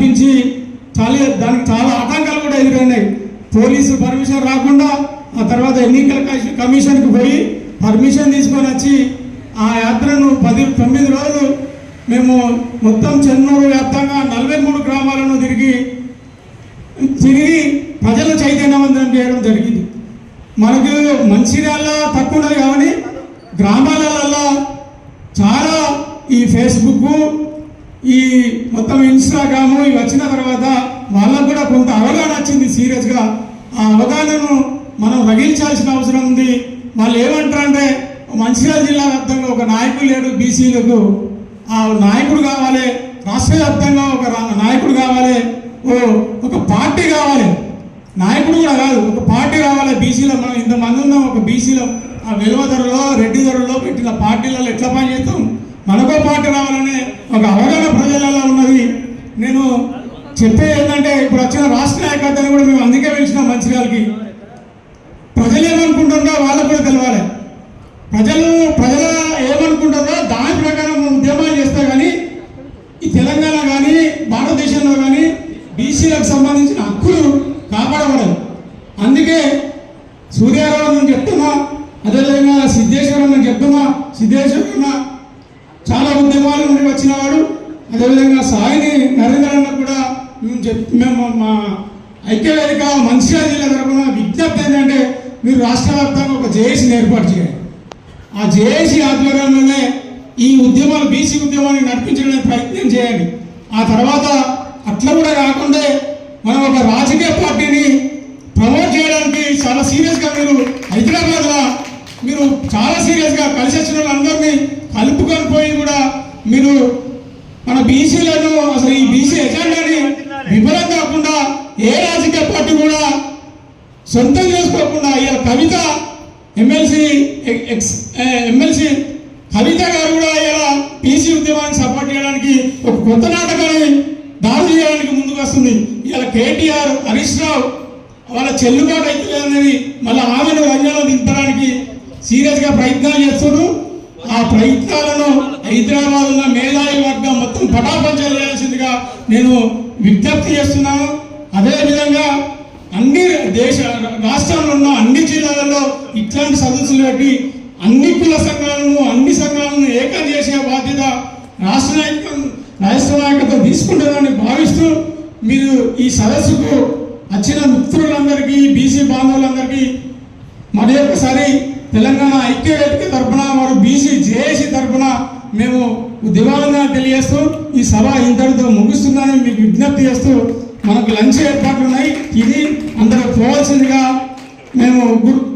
పంపించి చాలా దానికి చాలా ఆటంకాలు కూడా ఎదురైనాయి. పోలీసు పర్మిషన్ రాకుండా ఆ తర్వాత ఎన్నికల కమిషన్- కమిషన్కి పోయి పర్మిషన్ తీసుకొని వచ్చి ఆ యాత్రను పది తొమ్మిది రోజులు మేము మొత్తం చెన్నూరు వ్యాప్తంగా నలభై మూడు గ్రామాలను తిరిగి తిరిగి ప్రజలు చైతన్యవంతం చేయడం జరిగింది. మనకు మంచిర్యాల తక్కువ ఉండదు కానీ గ్రామాలలో చాలా ఈ ఫేస్బుక్ ఈ మొత్తం ఇన్స్టాగ్రామ్ ఇవి వచ్చిన తర్వాత వాళ్ళకు కూడా కొంత అవగాహన వచ్చింది సీరియస్గా. ఆ అవగాహనను మనం రగిల్చాల్సిన అవసరం ఉంది. వాళ్ళు ఏమంటారంటే మంచిర్యాల జిల్లా వ్యాప్తంగా ఒక నాయకుడు లేడు బీసీలకు. ఆ నాయకుడు కావాలి రాష్ట్ర వ్యాప్తంగా ఒక నాయకుడు కావాలి ఓ ఒక పార్టీ కావాలి. నాయకుడు కూడా కాదు ఒక పార్టీ రావాలి బీసీలో. మనం ఇంతమంది ఉన్నాం ఒక బీసీలో. ఆ వెలువ ధరలో రెడ్డి ధరలో పెట్టిన పార్టీలలో ఎట్లా పనిచేస్తాం? మనకో పార్టీ రావాలనే ఒక అవగాహన ప్రజలలో ఉన్నది. నేను చెప్పేది ఏంటంటే ఇప్పుడు వచ్చిన రాష్ట్ర నాయకత్వాన్ని కూడా మేము అందుకే పిలిచినాం మంచిర్యాలకి ప్రజలు ఏమనుకుంటుందో వాళ్ళకు కూడా తెలవాలి. ప్రజలు ప్రజల ఏమనుకుంటుందో దాని ప్రకారం ఉద్యమాలు చేస్తా కానీ ఈ తెలంగాణ కానీ భారతదేశంలో కానీ బీసీలకు సంబంధించిన హక్కులు కాపాడబడదు అందుకే సూర్యారావు నేను చెప్తున్నా అదేవిధంగా సిద్ధేశ్వరం నేను చెప్తున్నా సిద్ధేశ్వరం చాలా ఉద్యమాల నుండి వచ్చినవాడు అదేవిధంగా సాయిని నరేంద్ర అన్న కూడా మేము చెప్ మేము మా ఐక్యవేదిక మంచిగా జిల్లా తరపున విజ్ఞప్తి ఏంటంటే మీరు రాష్ట్ర వ్యాప్తంగా ఒక జేఏసీని ఏర్పాటు చేయాలి. ఆ జేఏసీ ఆధ్వర్యంలోనే ఈ ఉద్యమాలు బీసీ ఉద్యమాన్ని నడిపించడానికి ప్రయత్నం చేయండి. ఆ తర్వాత అట్లా కూడా కాకుండా మనం ఒక రాజకీయ పార్టీని ప్రమోట్ చేయడానికి చాలా సీరియస్గా మీరు హైదరాబాద్ మీరు చాలా సీరియస్గా కలిసి వచ్చిన వాళ్ళందరినీ కలుపుకొని పోయి కూడా మీరు మన బీసీలను అసలు ఈ బీసీ ఎజెండాని విఫలం కాకుండా ఏ రాజకీయ పార్టీ కూడా సొంతం చేసుకోకుండా ఇలా Kavitha MLC ex MLC Kavitha గారు కూడా ఇలా బీసీ ఉద్యమాన్ని సపోర్ట్ చేయడానికి ఒక కొత్త నాటకాన్ని దాడి చేయడానికి ముందుకు వస్తుంది. ఇలా కేటీఆర్ హరీష్ రావు వాళ్ళ చెల్లుబాటు అయితే అనేది మళ్ళీ ఆమెను రంగంలో సీరియస్గా ప్రయత్నాలు చేస్తున్నారు ఆ ప్రయత్నాలను హైదరాబాద్ ఉన్న మేధావి వర్గం మొత్తం పటాపంచలు చేయాల్సిందిగా నేను విజ్ఞప్తి చేస్తున్నాను. అదేవిధంగా అన్ని దేశ రాష్ట్రాల్లో ఉన్న అన్ని జిల్లాలలో ఇట్లాంటి సదస్సులు పెట్టి అన్ని కుల సంఘాలను అన్ని సంఘాలను ఏకం చేసే బాధ్యత రాష్ట్ర నాయకత్వం రాష్ట్ర నాయకత్వం తీసుకుంటుందని భావిస్తూ మీరు ఈ సదస్సుకు వచ్చిన మిత్రులందరికీ బీసీ బాంధవులందరికీ మరి ఒకసారి తెలంగాణ ఐక్య తరఫున తరపున వారు బీసీ జేఏసీ తరఫున మేము దివాళంగా తెలియజేస్తూ ఈ సభ ఇంతటితో ముగుస్తుందని మీకు విజ్ఞప్తి చేస్తూ మనకు లంచ్ ఏర్పాట్లు ఉన్నాయి ఇది అందరూ పోవాల్సిందిగా మేము గుర్తు